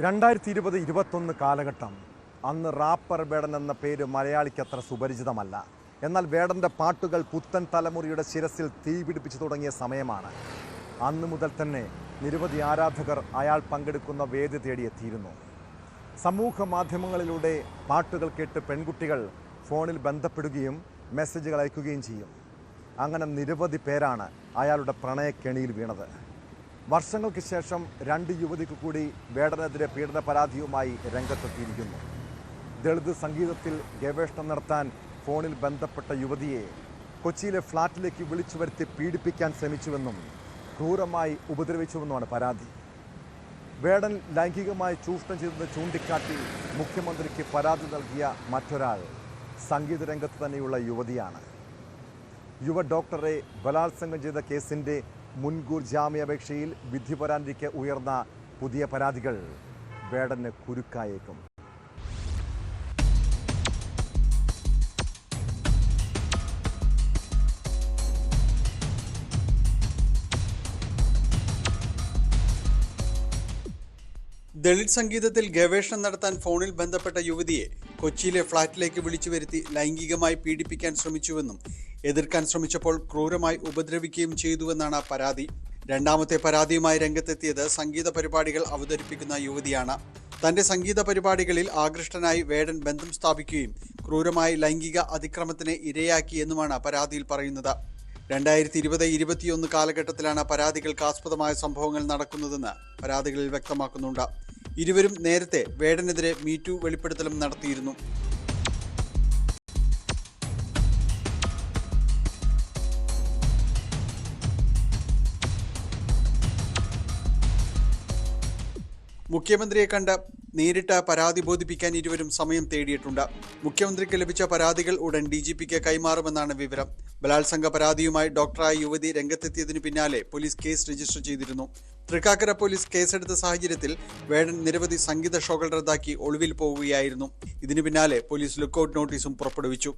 രണ്ടായിരത്തി ഇരുപത് ഇരുപത്തൊന്ന് കാലഘട്ടം അന്ന് റാപ്പർ വേടൻ എന്ന പേര് മലയാളിക്ക് അത്ര സുപരിചിതമല്ല. എന്നാൽ വേടന്റെ പാട്ടുകൾ പുത്തൻ തലമുറയുടെ ശിരസിൽ തീപിടിപ്പിച്ചു തുടങ്ങിയ സമയമാണ്. അന്ന് മുതൽ തന്നെ നിരവധി ആരാധകർ അയാൾ പങ്കെടുക്കുന്ന വേദി തേടിയെത്തിയിരുന്നു സമൂഹ മാധ്യമങ്ങളിലൂടെ പാട്ടുകൾ കേട്ട് പെൺകുട്ടികൾ ഫോണിൽ ബന്ധപ്പെടുകയും മെസ്സേജുകൾ അയക്കുകയും ചെയ്യും. അങ്ങനെ നിരവധി പേരാണ് അയാളുടെ പ്രണയക്കെണിയിൽ വീണത്. വർഷങ്ങൾക്ക് ശേഷം രണ്ട് യുവതിക്ക് കൂടി വേടനെതിരെ പീഡന പരാതിയുമായി രംഗത്തെത്തിയിരിക്കുന്നു. ദളിത് സംഗീതത്തിൽ ഗവേഷണം നടത്താൻ ഫോണിൽ ബന്ധപ്പെട്ട യുവതിയെ കൊച്ചിയിലെ ഫ്ളാറ്റിലേക്ക് വിളിച്ചു വരുത്തി പീഡിപ്പിക്കാൻ ശ്രമിച്ചുവെന്നും ക്രൂരമായി ഉപദ്രവിച്ചുവെന്നുമാണ് പരാതി. വേടൻ ലൈംഗികമായി ചൂഷണം ചെയ്തെന്ന് ചൂണ്ടിക്കാട്ടി മുഖ്യമന്ത്രിക്ക് പരാതി നൽകിയ മറ്റൊരാൾ സംഗീത രംഗത്ത് തന്നെയുള്ള യുവതിയാണ്. യുവ ഡോക്ടറെ ബലാത്സംഗം ചെയ്ത കേസിന്റെ മുൻകൂർ ജാമ്യാപേക്ഷയിൽ വിധി പരാതിക്ക് ഉയർന്ന പുതിയ പരാതികൾ വേടന് കുരുക്കായേക്കും. ദളിത് സംഗീതത്തിൽ ഗവേഷണം നടത്താൻ ഫോണിൽ ബന്ധപ്പെട്ട യുവതിയെ കൊച്ചിയിലെ ഫ്ളാറ്റിലേക്ക് വിളിച്ചു വരുത്തി ലൈംഗികമായി പീഡിപ്പിക്കാൻ ശ്രമിച്ചുവെന്നും എതിർക്കാൻ ശ്രമിച്ചപ്പോൾ ക്രൂരമായി ഉപദ്രവിക്കുകയും ചെയ്തുവെന്നാണ് പരാതി. രണ്ടാമത്തെ പരാതിയുമായി രംഗത്തെത്തിയത് സംഗീത പരിപാടികൾ അവതരിപ്പിക്കുന്ന യുവതിയാണ്. തന്റെ സംഗീത പരിപാടികളിൽ ആകൃഷ്ടനായി വേടൻ ബന്ധം സ്ഥാപിക്കുകയും ക്രൂരമായി ലൈംഗിക അതിക്രമത്തിന് ഇരയാക്കിയെന്നുമാണ് പരാതിയിൽ പറയുന്നത്. രണ്ടായിരത്തി ഇരുപത് ഇരുപത്തിയൊന്ന് കാലഘട്ടത്തിലാണ് പരാതികൾക്ക് ആസ്പദമായ സംഭവങ്ങൾ നടക്കുന്നതെന്ന് പരാതികളിൽ വ്യക്തമാക്കുന്നുണ്ട്. ഇരുവരും നേരത്തെ വേടനെതിരെ മീറ്റു വെളിപ്പെടുത്തലും നടത്തിയിരുന്നു. മുഖ്യമന്ത്രിയെ കണ്ട് നേരിട്ട് പരാതി ബോധിപ്പിക്കാൻ ഇരുവരും സമയം തേടിയിട്ടുണ്ട്. മുഖ്യമന്ത്രിക്ക് ലഭിച്ച പരാതികൾ ഉടൻ ഡി ജി പിക്ക് കൈമാറുമെന്നാണ് വിവരം. ബലാത്സംഗ പരാതിയുമായി ഡോക്ടറായ യുവതി രംഗത്തെത്തിയതിനു പിന്നാലെ പോലീസ് കേസ് രജിസ്റ്റർ ചെയ്തിരുന്നു. തൃക്കാക്കര പോലീസ് കേസെടുത്ത സാഹചര്യത്തിൽ വേടൻ നിരവധി സംഗീത ഷോകൾ റദ്ദാക്കി ഒളിവിൽ പോവുകയായിരുന്നു. ഇതിനു പിന്നാലെ പോലീസ് ലുക്കൌട്ട് നോട്ടീസും പുറപ്പെടുവിച്ചു.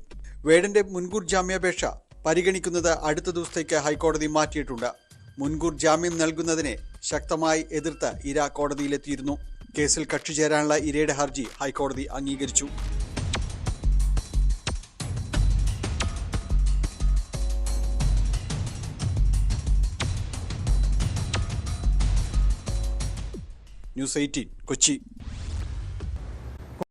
വേടന്റെ മുൻകൂർ ജാമ്യാപേക്ഷ പരിഗണിക്കുന്നത് അടുത്ത ദിവസത്തേക്ക് ഹൈക്കോടതി മാറ്റിയിട്ടുണ്ട്. മുൻകൂർ ജാമ്യം നൽകുന്നതിനെ ശക്തമായി എതിർത്ത് ഇര കോടതിയിലെത്തിയിരുന്നു. കേസിൽ കക്ഷി ചേരാനുള്ള ഇരയുടെ ഹർജി ഹൈക്കോടതി അംഗീകരിച്ചു. News eighteen Kochi.